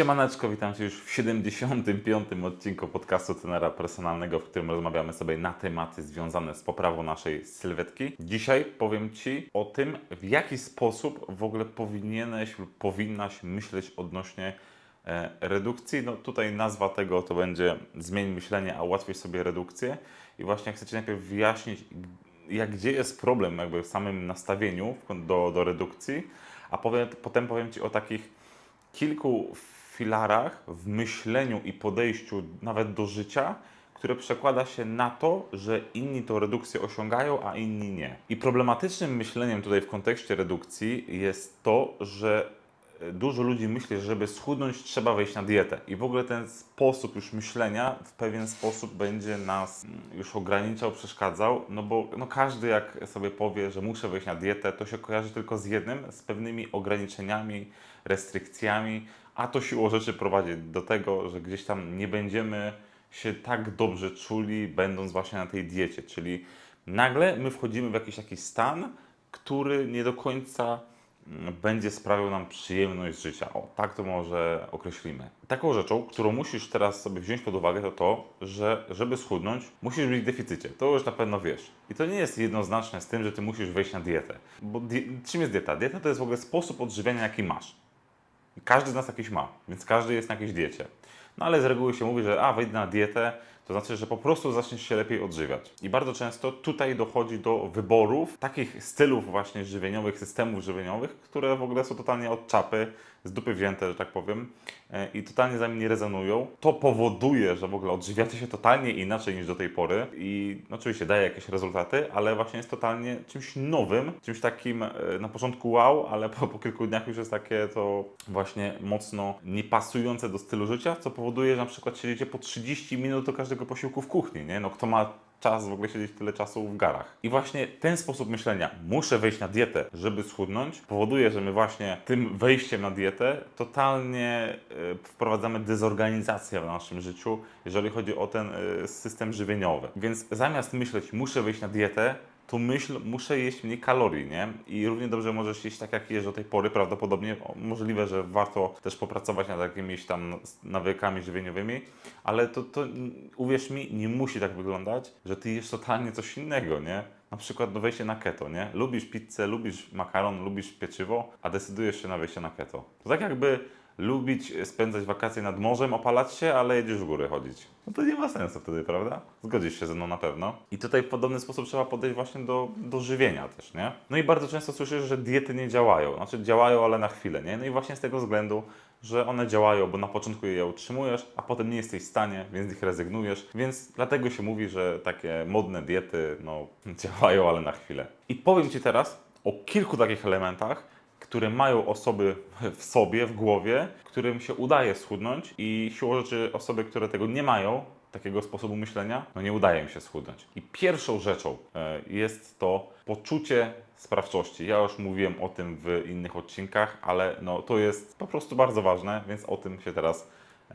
Siemaneczko, witam Cię już w 75. odcinku podcastu Trenera Personalnego, w którym rozmawiamy sobie na tematy związane z poprawą naszej sylwetki. Dzisiaj powiem Ci o tym, w jaki sposób w ogóle powinieneś lub powinnaś myśleć odnośnie e, redukcji. No tutaj nazwa tego to będzie zmień myślenie, a ułatwić sobie redukcję. I właśnie chcę Ci najpierw wyjaśnić, jak, gdzie jest problem jakby w samym nastawieniu do, do redukcji, a powiem, potem powiem Ci o takich kilku filarach w myśleniu i podejściu nawet do życia, które przekłada się na to, że inni tą redukcję osiągają, a inni nie. I problematycznym myśleniem tutaj w kontekście redukcji jest to, że e, dużo ludzi myśli, że żeby schudnąć trzeba wejść na dietę. I w ogóle ten sposób już myślenia w pewien sposób będzie nas mm, już ograniczał, przeszkadzał, no bo no każdy jak sobie powie, że muszę wejść na dietę, to się kojarzy tylko z jednym, z pewnymi ograniczeniami, restrykcjami, a to siłą rzeczy prowadzi do tego, że gdzieś tam nie będziemy się tak dobrze czuli, będąc właśnie na tej diecie, czyli nagle my wchodzimy w jakiś taki stan, który nie do końca mm, będzie sprawiał nam przyjemność życia. O, tak to może określimy. Taką rzeczą, którą musisz teraz sobie wziąć pod uwagę, to to, że żeby schudnąć, musisz być w deficycie. To już na pewno wiesz. I to nie jest jednoznaczne z tym, że ty musisz wejść na dietę. Bo di- czym jest dieta? Dieta to jest w ogóle sposób odżywiania, jaki masz. Każdy z nas jakiś ma, więc każdy jest na jakiejś diecie. No ale z reguły się mówi, że a, wejdę na dietę, to znaczy, że po prostu zaczniesz się lepiej odżywiać. I bardzo często tutaj dochodzi do wyborów takich stylów właśnie żywieniowych, systemów żywieniowych, które w ogóle są totalnie od czapy, z dupy wzięte, że tak powiem, e, i totalnie za nimi nie rezonują. To powoduje, że w ogóle odżywiacie się totalnie inaczej niż do tej pory i no, oczywiście daje jakieś rezultaty, ale właśnie jest totalnie czymś nowym, czymś takim e, na początku wow, ale po, po kilku dniach już jest takie to właśnie mocno niepasujące do stylu życia, co powoduje, że na przykład siedzicie po 30 minut do każdego posiłku w kuchni, nie? No kto ma czas w ogóle siedzieć tyle czasu w garach. I właśnie ten sposób myślenia, muszę wejść na dietę, żeby schudnąć, powoduje, że my właśnie tym wejściem na dietę totalnie e, wprowadzamy dezorganizację w naszym życiu, jeżeli chodzi o ten e, system żywieniowy. Więc zamiast myśleć, muszę wejść na dietę, to myśl, muszę jeść mniej kalorii, nie? I równie dobrze możesz jeść tak, jak jesz do tej pory, prawdopodobnie możliwe, że warto też popracować nad jakimiś tam nawykami żywieniowymi, ale to, to uwierz mi, nie musi tak wyglądać, że ty jesz totalnie coś innego, nie? Na przykład no wejście na keto, nie? Lubisz pizzę, lubisz makaron, lubisz pieczywo, a decydujesz się na wejście na keto. To tak jakby lubić spędzać wakacje nad morzem, opalać się, ale jedziesz w górę chodzić. No to nie ma sensu wtedy, prawda? Zgodzisz się ze mną na pewno. I tutaj w podobny sposób trzeba podejść właśnie do, do żywienia też, nie? No i bardzo często słyszysz, że diety nie działają. Znaczy działają, ale na chwilę, nie? No i właśnie z tego względu, że one działają, bo na początku je utrzymujesz, a potem nie jesteś w stanie, więc ich rezygnujesz. Więc dlatego się mówi, że takie modne diety, no, działają, ale na chwilę. I powiem Ci teraz o kilku takich elementach, które mają osoby w sobie, w głowie, którym się udaje schudnąć i siłą rzeczy osoby, które tego nie mają, takiego sposobu myślenia, no nie udaje im się schudnąć. I pierwszą rzeczą e, jest to poczucie sprawczości. Ja już mówiłem o tym w innych odcinkach, ale no, to jest po prostu bardzo ważne, więc o tym się teraz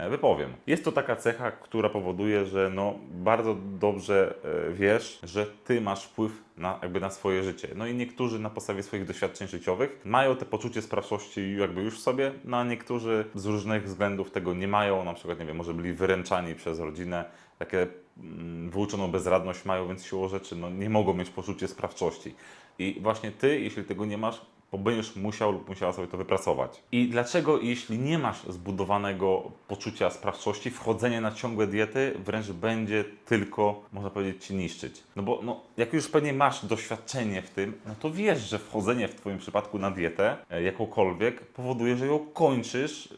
wypowiem. Jest to taka cecha, która powoduje, że no, bardzo dobrze e, wiesz, że ty masz wpływ na, jakby na swoje życie. No i niektórzy na podstawie swoich doświadczeń życiowych mają te poczucie sprawczości jakby już w sobie, no a niektórzy z różnych względów tego nie mają, na przykład, nie wiem, może byli wyręczani przez rodzinę, takie mm, wyuczoną bezradność mają, więc siłą rzeczy no, nie mogą mieć poczucia sprawczości. I właśnie ty, jeśli tego nie masz, to będziesz musiał lub musiała sobie to wypracować. I dlaczego, jeśli nie masz zbudowanego poczucia sprawczości, wchodzenie na ciągłe diety wręcz będzie tylko, można powiedzieć, ci niszczyć? No bo no, jak już pewnie masz doświadczenie w tym, no to wiesz, że wchodzenie w Twoim przypadku na dietę, e, jakąkolwiek, powoduje, że ją kończysz e,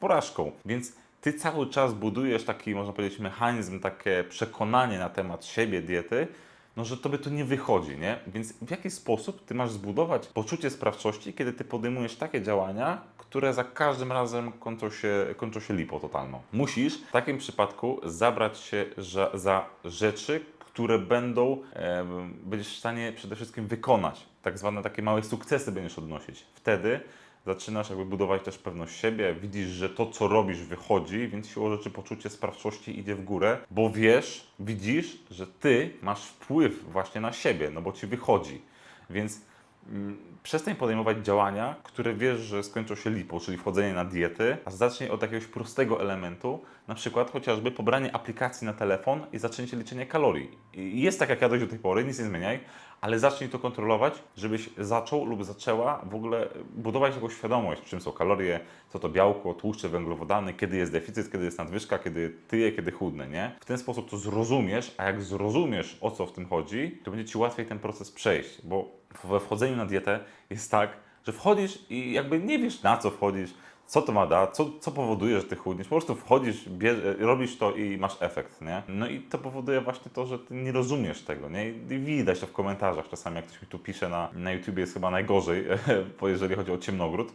porażką. Więc ty cały czas budujesz taki, można powiedzieć, mechanizm, takie przekonanie na temat siebie, diety, no, że tobie to nie wychodzi, nie? Więc w jaki sposób ty masz zbudować poczucie sprawczości, kiedy ty podejmujesz takie działania, które za każdym razem kończą się, kończą się lipą totalną? Musisz w takim przypadku zabrać się za, za rzeczy, które będą, em, będziesz w stanie przede wszystkim wykonać. Tak zwane takie małe sukcesy będziesz odnosić. Wtedy zaczynasz jakby budować też pewność siebie, widzisz, że to, co robisz, wychodzi, więc siłą rzeczy poczucie sprawczości idzie w górę, bo wiesz, widzisz, że ty masz wpływ właśnie na siebie, no bo ci wychodzi. Więc mm, przestań podejmować działania, które wiesz, że skończą się lipą, czyli wchodzenie na diety, a zacznij od jakiegoś prostego elementu, na przykład chociażby pobranie aplikacji na telefon i zaczęcie liczenia kalorii. I jest tak, jak jadłeś do tej pory, nic nie zmieniaj, ale zacznij to kontrolować, żebyś zaczął lub zaczęła w ogóle budować jakąś świadomość, czym są kalorie, co to białko, tłuszcze, węglowodany, kiedy jest deficyt, kiedy jest nadwyżka, kiedy tyję, kiedy chudnę, nie? W ten sposób to zrozumiesz, a jak zrozumiesz, o co w tym chodzi, to będzie Ci łatwiej ten proces przejść, bo we wchodzeniu na dietę jest tak, że wchodzisz i jakby nie wiesz na co wchodzisz, co to ma dać, co, co powoduje, że ty chudniesz. Po prostu wchodzisz, bierze, robisz to i masz efekt, nie? No i to powoduje właśnie to, że ty nie rozumiesz tego, nie? I widać to w komentarzach czasami, jak ktoś mi tu pisze na, na YouTubie jest chyba najgorzej, jeżeli chodzi o ciemnogród,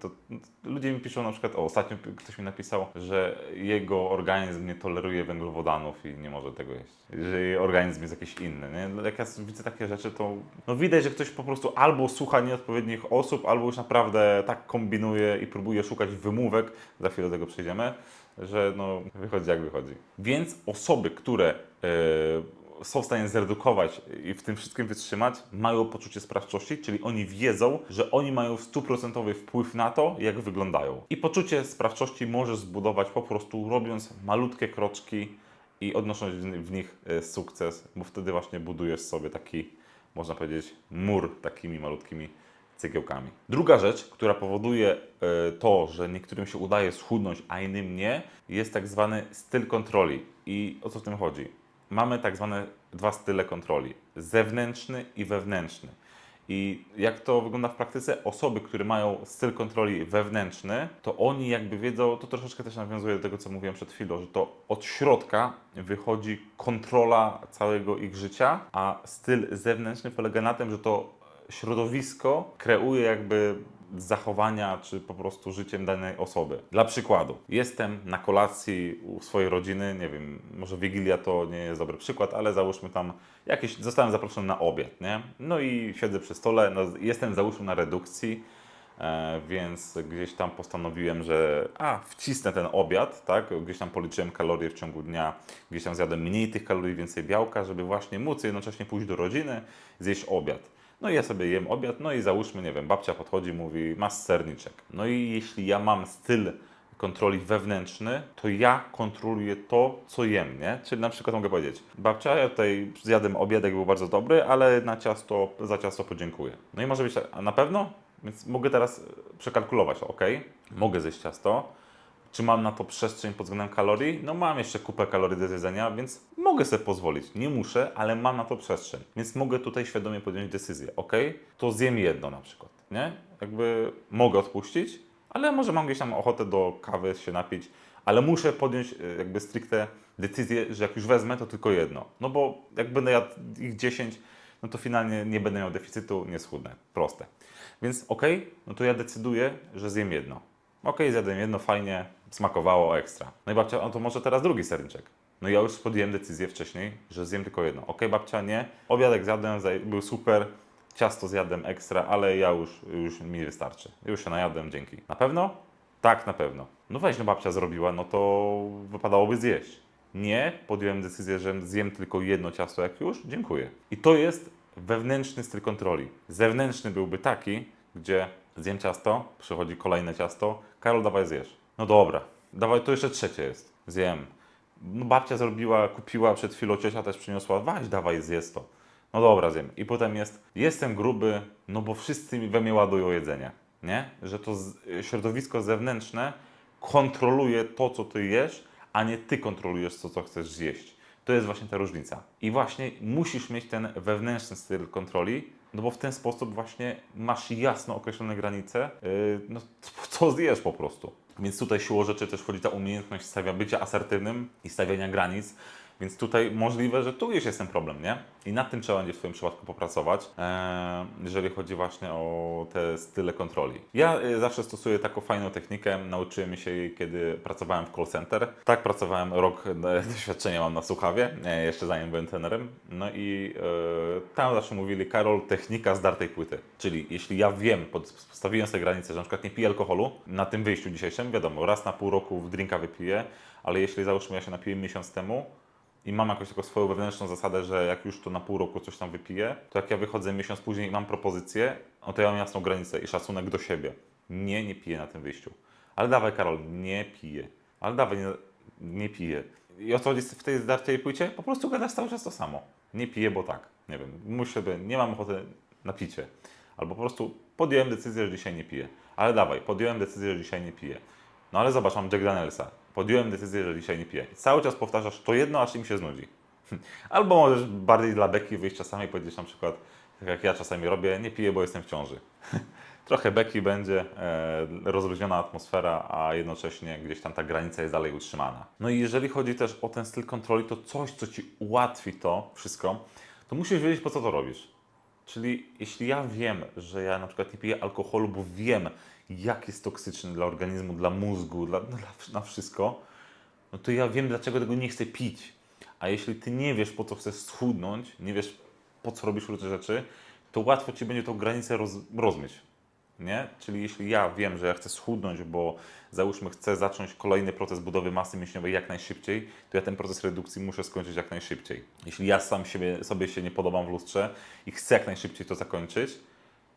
to ludzie mi piszą na przykład, o ostatnio ktoś mi napisał, że jego organizm nie toleruje węglowodanów i nie może tego jeść. Że jej organizm jest jakiś inny, nie? Jak ja widzę takie rzeczy, to no widać, że ktoś po prostu albo słucha nieodpowiednich osób, albo już naprawdę tak kombinuje i próbuje szukać wymówek, za chwilę do tego przejdziemy, że no wychodzi jak wychodzi. Więc osoby, które e, są w stanie zredukować i w tym wszystkim wytrzymać, mają poczucie sprawczości, czyli oni wiedzą, że oni mają stuprocentowy wpływ na to, jak wyglądają. I poczucie sprawczości możesz zbudować po prostu robiąc malutkie kroczki i odnosząc w nich e, sukces, bo wtedy właśnie budujesz sobie taki, można powiedzieć, mur takimi malutkimi cegiełkami. Druga rzecz, która powoduje e, to, że niektórym się udaje schudnąć, a innym nie, jest tak zwany styl kontroli. I o co w tym chodzi? Mamy tak zwane dwa style kontroli: zewnętrzny i wewnętrzny. I jak to wygląda w praktyce? Osoby, które mają styl kontroli wewnętrzny, to oni jakby wiedzą, to troszeczkę też nawiązuje do tego, co mówiłem przed chwilą, że to od środka wychodzi kontrola całego ich życia, a styl zewnętrzny polega na tym, że to środowisko kreuje jakby zachowania, czy po prostu życiem danej osoby. Dla przykładu, jestem na kolacji u swojej rodziny, nie wiem, może Wigilia to nie jest dobry przykład, ale załóżmy tam jakieś, zostałem zaproszony na obiad, nie? No i siedzę przy stole, no jestem załóżmy na redukcji, E, więc gdzieś tam postanowiłem, że a, wcisnę ten obiad, tak? Gdzieś tam policzyłem kalorie w ciągu dnia, gdzieś tam zjadłem mniej tych kalorii, więcej białka, żeby właśnie móc jednocześnie pójść do rodziny, zjeść obiad. No i ja sobie jem obiad, no i załóżmy, nie wiem, babcia podchodzi, mówi, masz serniczek. No i jeśli ja mam styl kontroli wewnętrzny, to ja kontroluję to, co jem, nie? Czyli na przykład mogę powiedzieć, babcia, ja tutaj zjadłem obiadek, był bardzo dobry, ale na ciasto, za ciasto podziękuję. No i może być tak, a na pewno? Więc mogę teraz przekalkulować, ok, mogę zjeść ciasto, czy mam na to przestrzeń pod względem kalorii? No mam jeszcze kupę kalorii do zjedzenia, więc mogę sobie pozwolić. Nie muszę, ale mam na to przestrzeń. Więc mogę tutaj świadomie podjąć decyzję. Ok, to zjem jedno na przykład, nie? Jakby mogę odpuścić, ale może mam gdzieś tam ochotę do kawy się napić, ale muszę podjąć e, jakby stricte decyzję, że jak już wezmę, to tylko jedno. No bo jak będę jadł ich 10, no to finalnie nie będę miał deficytu, nie schudnę. Proste. Więc ok, no to ja decyduję, że zjem jedno. Ok, zjadłem jedno, fajnie, smakowało ekstra. No i babcia, no to może teraz drugi serniczek. No ja już podjąłem decyzję wcześniej, że zjem tylko jedno. Ok, babcia, nie. Obiadek zjadłem, był super, ciasto zjadłem ekstra, ale ja już, już mi wystarczy. Już się najadłem, dzięki. Na pewno? Tak, na pewno. No weź, no babcia zrobiła, no to wypadałoby zjeść. Nie, podjąłem decyzję, że zjem tylko jedno ciasto jak już, dziękuję. I to jest wewnętrzny styl kontroli. Zewnętrzny byłby taki, gdzie zjem ciasto, przychodzi kolejne ciasto, Karol, dawaj zjesz. No dobra, dawaj, to jeszcze trzecie jest. Zjem. No babcia zrobiła, kupiła przed chwilą, ciocia też przyniosła, weź, dawaj, zjedz to. No dobra, zjem. I potem jest, jestem gruby, no bo wszyscy we mnie ładują jedzenie, nie? Że to środowisko zewnętrzne kontroluje to, co ty jesz, a nie ty kontrolujesz to, co chcesz zjeść. To jest właśnie ta różnica. I właśnie musisz mieć ten wewnętrzny styl kontroli, no bo w ten sposób właśnie masz jasno określone granice, yy, no, co zjesz po prostu. Więc tutaj siłą rzeczy też wchodzi ta umiejętność stawia bycia asertywnym i stawiania granic. Więc tutaj możliwe, że tu już jest ten problem, nie? I nad tym trzeba będzie w Twoim przypadku popracować, e, jeżeli chodzi właśnie o te style kontroli. Ja e, zawsze stosuję taką fajną technikę, nauczyłem się jej, kiedy pracowałem w call center. Tak, pracowałem rok, e, doświadczenia mam na Słuchawie, jeszcze zanim byłem trenerem. No i tam zawsze mówili, Karol, technika zdartej płyty. Czyli jeśli ja wiem, postawiłem sobie granicę, że na przykład nie piję alkoholu, na tym wyjściu dzisiejszym, wiadomo, raz na pół roku drinka wypiję, ale jeśli załóżmy ja się napiłem miesiąc temu, i mam jakąś taką swoją wewnętrzną zasadę, że jak już to na pół roku coś tam wypiję, to jak ja wychodzę miesiąc później i mam propozycję, no to ja mam jasną granicę i szacunek do siebie. Nie, nie piję na tym wyjściu. Ale dawaj Karol, nie piję. Ale dawaj, nie, nie piję. I o co chodzi w tej zdartej płycie? Po prostu gadasz cały czas to samo. Nie piję, bo tak. Nie wiem, muszę sobie, nie mam ochoty na picie. Albo po prostu podjąłem decyzję, że dzisiaj nie piję. Ale dawaj, podjąłem decyzję, że dzisiaj nie piję. No ale zobacz, mam Jack Danielsa. Podjąłem decyzję, że dzisiaj nie piję. Cały czas powtarzasz to jedno, aż im się znudzi. Albo możesz bardziej dla beki wyjść czasami i powiedzieć na przykład, tak jak ja czasami robię, nie piję, bo jestem w ciąży. Trochę beki będzie, e, rozluźniona atmosfera, a jednocześnie gdzieś tam ta granica jest dalej utrzymana. No i jeżeli chodzi też o ten styl kontroli, to coś, co Ci ułatwi to wszystko, to musisz wiedzieć, po co to robisz. Czyli jeśli ja wiem, że ja na przykład nie piję alkoholu, bo wiem, jak jest toksyczny dla organizmu, dla mózgu, dla, dla, na wszystko, no to ja wiem, dlaczego tego nie chcę pić. A jeśli ty nie wiesz, po co chcesz schudnąć, nie wiesz, po co robisz różne rzeczy, to łatwo ci będzie tą granicę roz, rozmyć. Nie? Czyli jeśli ja wiem, że ja chcę schudnąć, bo załóżmy chcę zacząć kolejny proces budowy masy mięśniowej jak najszybciej, to ja ten proces redukcji muszę skończyć jak najszybciej. Jeśli ja sam siebie, sobie się nie podobam w lustrze i chcę jak najszybciej to zakończyć,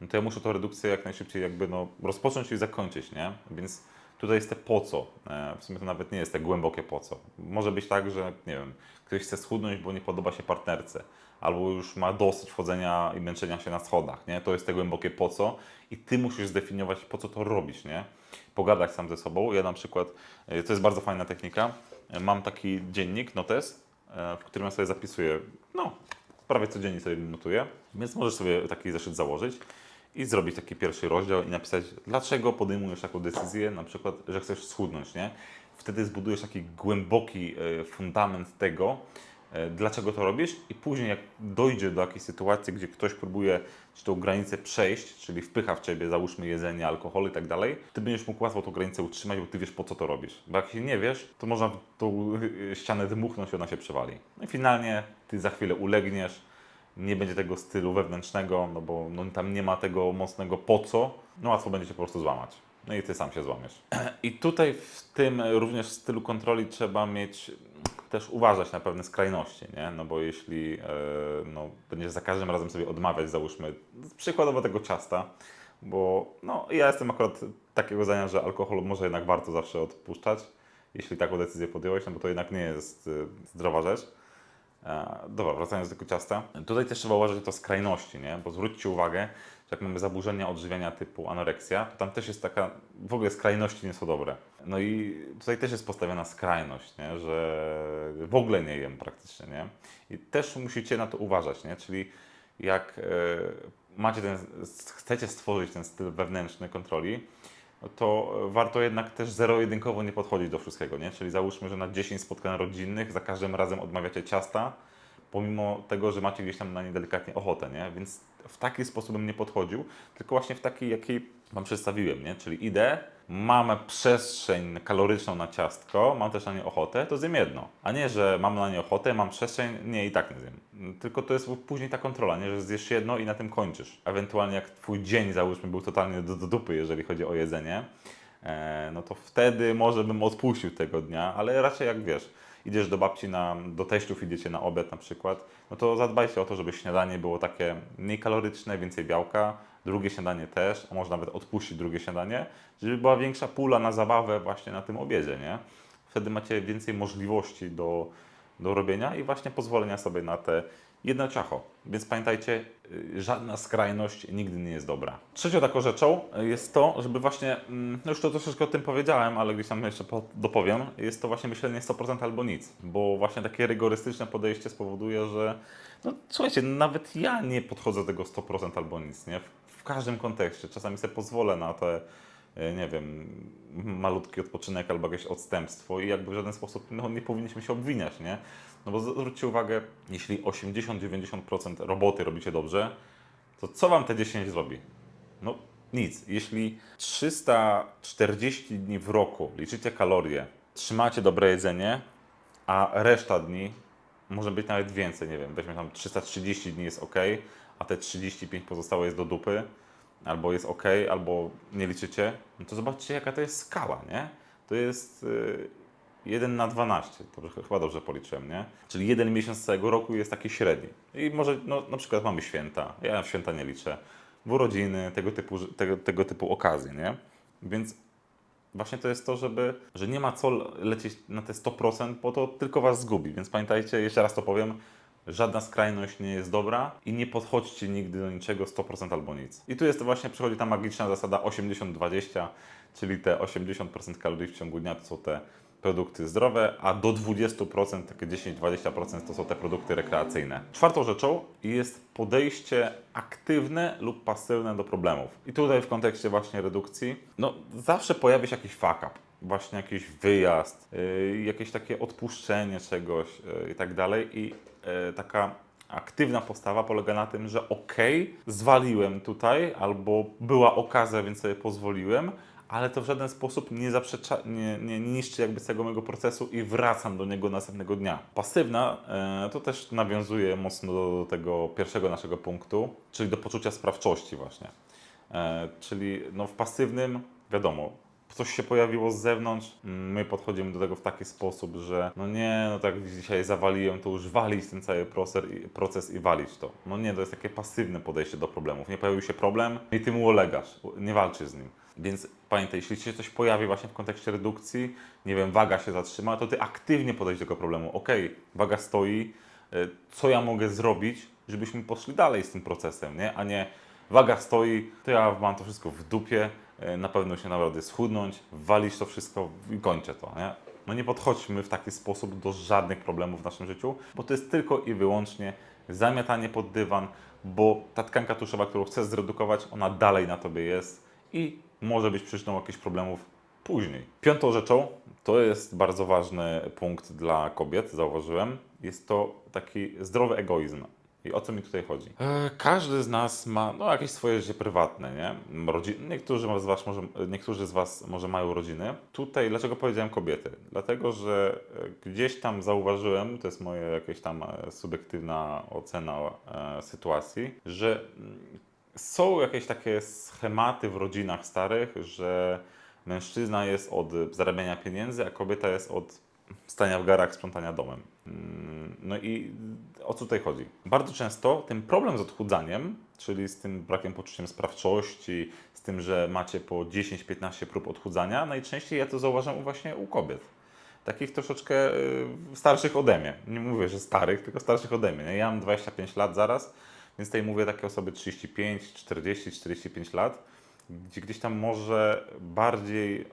no to ja muszę tą redukcję jak najszybciej jakby no, rozpocząć i zakończyć, nie? Więc tutaj jest te po co. E, W sumie to nawet nie jest te głębokie po co. Może być tak, że nie wiem, ktoś chce schudnąć, bo nie podoba się partnerce, albo już ma dosyć chodzenia i męczenia się na schodach, nie? To jest te głębokie po co i ty musisz zdefiniować, po co to robić, nie? Pogadać sam ze sobą. Ja na przykład, e, to jest bardzo fajna technika, e, mam taki dziennik, notes, w którym ja sobie zapisuję, no, prawie codziennie sobie notuję, więc możesz sobie taki zeszyt założyć i zrobić taki pierwszy rozdział i napisać, dlaczego podejmujesz taką decyzję, na przykład, że chcesz schudnąć, nie? Wtedy zbudujesz taki głęboki e, fundament tego, dlaczego to robisz i później jak dojdzie do jakiejś sytuacji, gdzie ktoś próbuje ci tą granicę przejść, czyli wpycha w ciebie, załóżmy jedzenie, alkohol i tak dalej, ty będziesz mógł łatwo tą granicę utrzymać, bo ty wiesz po co to robisz. Bo jak się nie wiesz, to można tą e, ścianę dmuchnąć i ona się przewali. No i finalnie ty za chwilę ulegniesz, nie będzie tego stylu wewnętrznego, no bo no, tam nie ma tego mocnego po co, no łatwo będzie cię po prostu złamać. No i ty sam się złamiesz. I tutaj w tym również stylu kontroli trzeba mieć, też uważać na pewne skrajności, nie? No bo jeśli e, no, będziesz za każdym razem sobie odmawiać, załóżmy, przykładowo tego ciasta, bo no, ja jestem akurat takiego zdania, że alkohol może jednak warto zawsze odpuszczać, jeśli taką decyzję podjąłeś, no bo to jednak nie jest y, zdrowa rzecz. E, Dobra, wracając do tego ciasta. Tutaj też trzeba uważać to skrajności, nie? Bo zwróćcie uwagę, że jak mamy zaburzenia odżywiania typu anoreksja, to tam też jest taka, w ogóle skrajności nie są dobre. No i tutaj też jest postawiona skrajność, nie? Że w ogóle nie jem praktycznie, nie? I też musicie na to uważać, nie? Czyli jak e, macie ten, chcecie stworzyć ten styl wewnętrzny kontroli, to warto jednak też zero-jedynkowo nie podchodzić do wszystkiego, nie? Czyli załóżmy, że na 10 spotkań rodzinnych za każdym razem odmawiacie ciasta, pomimo tego, że macie gdzieś tam na nie delikatnie ochotę, nie? Więc w taki sposób bym nie podchodził, tylko właśnie w takiej, jakiej Wam przedstawiłem, nie? Czyli idę, mam przestrzeń kaloryczną na ciastko, mam też na nie ochotę, to zjem jedno. A nie, że mam na nie ochotę, mam przestrzeń, nie i tak nie zjem. Tylko to jest później ta kontrola, nie? Że zjesz jedno i na tym kończysz. Ewentualnie jak Twój dzień, załóżmy, był totalnie do, do dupy, jeżeli chodzi o jedzenie, e, no to wtedy może bym odpuścił tego dnia, ale raczej jak wiesz, idziesz do babci, na, do teściów, idziecie na obiad na przykład, no to zadbajcie o to, żeby śniadanie było takie mniej kaloryczne, więcej białka, drugie śniadanie też, a może nawet odpuścić drugie śniadanie, żeby była większa pula na zabawę właśnie na tym obiedzie, nie? Wtedy macie więcej możliwości do, do robienia i właśnie pozwolenia sobie na te jedno ciacho. Więc pamiętajcie, y, żadna skrajność nigdy nie jest dobra. Trzecią taką rzeczą jest to, żeby właśnie, mm, no już to troszeczkę o tym powiedziałem, ale gdzieś tam jeszcze po- dopowiem, jest to właśnie myślenie 100% albo nic. Bo właśnie takie rygorystyczne podejście spowoduje, że no słuchajcie, nawet ja nie podchodzę do tego 100% albo nic, nie? Każdym kontekście. Czasami sobie pozwolę na te e, nie wiem, malutki odpoczynek albo jakieś odstępstwo i jakby w żaden sposób no, nie powinniśmy się obwiniać, nie? No bo zwróćcie uwagę, jeśli 80-90% roboty robicie dobrze, to co wam te 10 zrobi? No nic. Jeśli 340 dni w roku liczycie kalorie, trzymacie dobre jedzenie, a reszta dni może być nawet więcej, nie wiem, weźmy tam 330 dni jest ok, a te 35 pozostałe jest do dupy, albo jest ok, albo nie liczycie, no to zobaczcie jaka to jest skala, nie? To jest y, 1 na 12, to chyba dobrze policzyłem, nie? Czyli jeden miesiąc całego roku jest taki średni. I może, no, na przykład mamy święta, ja święta nie liczę, w urodziny, tego typu, tego, tego typu okazje, nie? Więc właśnie to jest to, żeby, że nie ma co lecieć na te 100%, bo to tylko Was zgubi. Więc pamiętajcie, jeszcze raz to powiem, żadna skrajność nie jest dobra i nie podchodźcie nigdy do niczego 100% albo nic. I tu jest właśnie, przychodzi ta magiczna zasada 80-20, czyli te 80% kalorii w ciągu dnia to są te produkty zdrowe, a do 20%, takie 10-20% to są te produkty rekreacyjne. Czwartą rzeczą jest podejście aktywne lub pasywne do problemów. I tutaj w kontekście właśnie redukcji, no zawsze pojawia się jakiś fuck up, właśnie jakiś wyjazd, yy, jakieś takie odpuszczenie czegoś yy, i tak dalej i taka aktywna postawa polega na tym, że okej, zwaliłem tutaj, albo była okazja, więc sobie pozwoliłem, ale to w żaden sposób nie, zaprzecza, nie, nie niszczy jakby całego mojego procesu i wracam do niego następnego dnia. Pasywna e, to też nawiązuje mocno do, do tego pierwszego naszego punktu, czyli do poczucia sprawczości właśnie. E, czyli no w pasywnym, wiadomo, coś się pojawiło z zewnątrz, mm, my podchodzimy do tego w taki sposób, że no nie, no tak dzisiaj zawaliłem, to już walić ten cały proces i, walić to. No nie, to jest takie pasywne podejście do problemów. Nie pojawił się problem i ty mu ulegasz, nie walczysz z nim. Więc pamiętaj, jeśli się coś pojawi właśnie w kontekście redukcji, nie wiem, waga się zatrzyma, to ty aktywnie podejdź do tego problemu. Ok, waga stoi, y, co ja mogę zrobić, żebyśmy poszli dalej z tym procesem, nie? A nie waga stoi, to ja mam to wszystko w dupie, na pewno się naprawdę schudnąć, walić to wszystko i kończę to, nie? No nie podchodźmy w taki sposób do żadnych problemów w naszym życiu, bo to jest tylko i wyłącznie zamiatanie pod dywan, bo ta tkanka tuszowa, którą chcesz zredukować, ona dalej na tobie jest i może być przyczyną jakichś problemów później. Piątą rzeczą, to jest bardzo ważny punkt dla kobiet, zauważyłem, jest to taki zdrowy egoizm. I o co mi tutaj chodzi? E, każdy z nas ma no, jakieś swoje życie prywatne, nie? Rodzi- niektórzy, z was może, niektórzy z Was może mają rodziny. Tutaj, dlaczego powiedziałem kobiety? Dlatego, że e, gdzieś tam zauważyłem, to jest moja jakaś tam e, subiektywna ocena sytuacji, że mm, są jakieś takie schematy w rodzinach starych, że mężczyzna jest od zarabiania pieniędzy, a kobieta jest od stania w garach, sprzątania domem. Mm, No i o co tutaj chodzi? Bardzo często ten problem z odchudzaniem, czyli z tym brakiem poczuciem sprawczości, z tym, że macie po 10-15 prób odchudzania, najczęściej ja to zauważam właśnie u kobiet takich troszeczkę y, starszych ode mnie. Nie mówię, że starych, tylko starszych ode mnie. nie? Ja mam 25 lat zaraz, więc tutaj mówię takie osoby 35, 40, 45 lat, gdzie gdzieś tam może bardziej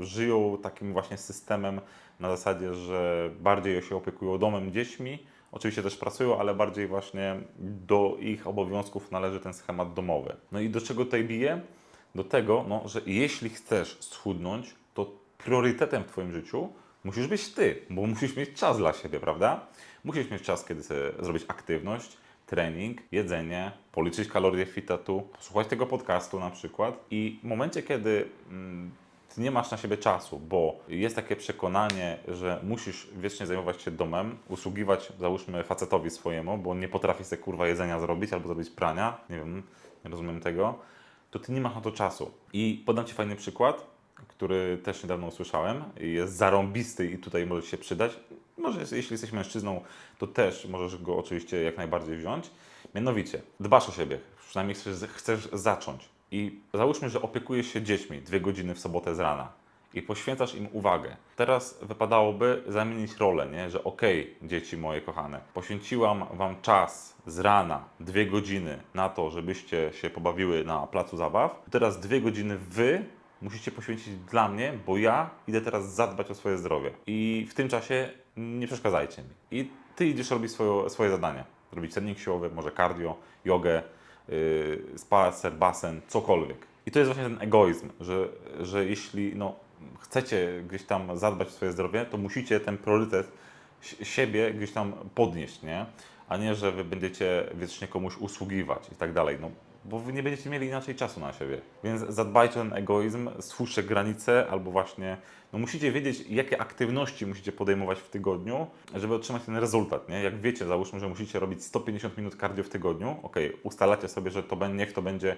żyją takim właśnie systemem na zasadzie, że bardziej się opiekują domem, dziećmi, oczywiście też pracują, ale bardziej właśnie do ich obowiązków należy ten schemat domowy. No i do czego tutaj bije? Do tego, no, że jeśli chcesz schudnąć, to priorytetem w Twoim życiu musisz być Ty, bo musisz mieć czas dla siebie, prawda? Musisz mieć czas, kiedy zrobić aktywność, trening, jedzenie, policzyć kalorie fitatu, posłuchać tego podcastu na przykład i w momencie, kiedy mm, ty nie masz na siebie czasu, bo jest takie przekonanie, że musisz wiecznie zajmować się domem, usługiwać, załóżmy, facetowi swojemu, bo nie potrafi sobie kurwa jedzenia zrobić albo zrobić prania, nie wiem, nie rozumiem tego, to ty nie masz na to czasu. I podam Ci fajny przykład, który też niedawno usłyszałem jest zarąbisty i tutaj może się przydać. Może jeśli jesteś mężczyzną, to też możesz go oczywiście jak najbardziej wziąć. Mianowicie, dbasz o siebie, przynajmniej chcesz, chcesz zacząć. I załóżmy, że opiekujesz się dziećmi dwie godziny w sobotę z rana i poświęcasz im uwagę. Teraz wypadałoby zamienić rolę, nie? że okej, dzieci moje kochane, poświęciłam Wam czas z rana, dwie godziny na to, żebyście się pobawiły na placu zabaw. Teraz dwie godziny Wy musicie poświęcić dla mnie, bo ja idę teraz zadbać o swoje zdrowie. I w tym czasie nie przeszkadzajcie mi. I Ty idziesz robić swoje, swoje zadania. Robić trening siłowy, może cardio, jogę, spacer, basen, cokolwiek. I to jest właśnie ten egoizm, że, że jeśli no, chcecie gdzieś tam zadbać o swoje zdrowie, to musicie ten priorytet si- siebie gdzieś tam podnieść, nie? A nie, że wy będziecie wiecznie komuś usługiwać i tak dalej. No, bo wy nie będziecie mieli inaczej czasu na siebie. Więc zadbajcie o ten egoizm, stwórzcie granice, albo właśnie no musicie wiedzieć, jakie aktywności musicie podejmować w tygodniu, żeby otrzymać ten rezultat. Nie? Jak wiecie, załóżmy, że musicie robić 150 minut cardio w tygodniu, ok, ustalacie sobie, że to niech to będzie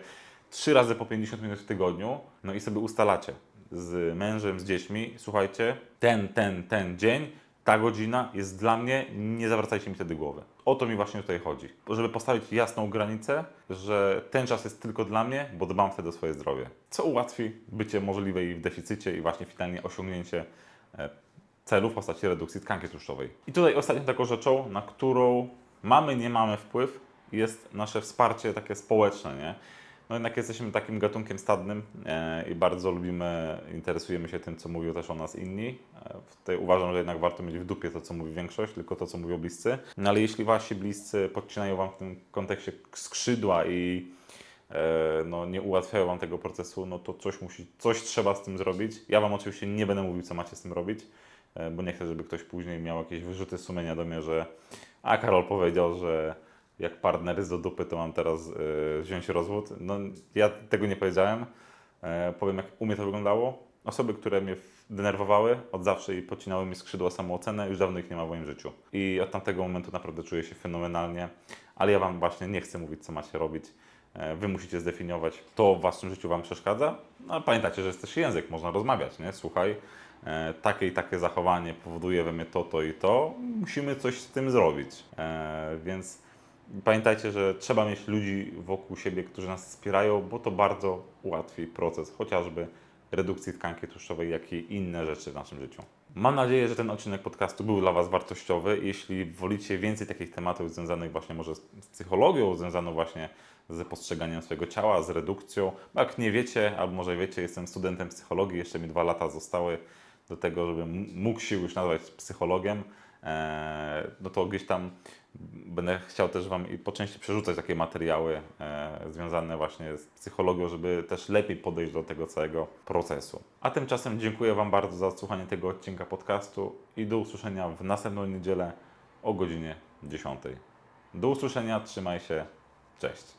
3 razy po 50 minut w tygodniu, no i sobie ustalacie. z mężem, z dziećmi, słuchajcie, ten, ten, ten dzień, ta godzina jest dla mnie, nie zawracajcie mi wtedy głowy. O to mi właśnie tutaj chodzi. Żeby postawić jasną granicę, że ten czas jest tylko dla mnie, bo dbam wtedy o swoje zdrowie. Co ułatwi bycie możliwej w deficycie i właśnie finalnie osiągnięcie e, celu w postaci redukcji tkanki tłuszczowej. I tutaj ostatnią taką rzeczą, na którą mamy, nie mamy wpływ, jest nasze wsparcie takie społeczne, nie? No jednak jesteśmy takim gatunkiem stadnym e, i bardzo lubimy, interesujemy się tym, co mówią też o nas inni. E, tutaj uważam, że jednak warto mieć w dupie to, co mówi większość, tylko to, co mówią bliscy. No ale jeśli wasi bliscy podcinają wam w tym kontekście skrzydła i e, no, nie ułatwiają wam tego procesu, no to coś musi, coś trzeba z tym zrobić. Ja wam oczywiście nie będę mówił, co macie z tym robić, bo nie chcę, żeby ktoś później miał jakieś wyrzuty sumienia do mnie, że a Karol powiedział, że jak partner jest do dupy, to mam teraz e, wziąć rozwód. No ja tego nie powiedziałem. E, powiem, jak u mnie to wyglądało. Osoby, które mnie denerwowały od zawsze i podcinały mi skrzydła samoocenę, już dawno ich nie ma w moim życiu. I od tamtego momentu naprawdę czuję się fenomenalnie, ale ja Wam właśnie nie chcę mówić, co macie robić. E, Wy musicie zdefiniować, to w Waszym życiu Wam przeszkadza. No, pamiętajcie, że jest też język, można rozmawiać, nie? Słuchaj, e, takie i takie zachowanie powoduje we mnie to, to i to, musimy coś z tym zrobić. E, Więc pamiętajcie, że trzeba mieć ludzi wokół siebie, którzy nas wspierają, bo to bardzo ułatwi proces, chociażby redukcji tkanki tłuszczowej, jak i inne rzeczy w naszym życiu. Mam nadzieję, że ten odcinek podcastu był dla Was wartościowy. Jeśli wolicie więcej takich tematów związanych właśnie może z psychologią, związaną właśnie z postrzeganiem swojego ciała, z redukcją, bo jak nie wiecie, albo może wiecie, jestem studentem psychologii, jeszcze mi dwa lata zostały do tego, żebym mógł się już nazwać psychologiem, Eee, no to gdzieś tam będę chciał też Wam i po części przerzucać takie materiały e, związane właśnie z psychologią, żeby też lepiej podejść do tego całego procesu. A tymczasem dziękuję Wam bardzo za odsłuchanie tego odcinka podcastu i do usłyszenia w następną niedzielę o godzinie 10. Do usłyszenia, trzymaj się, cześć.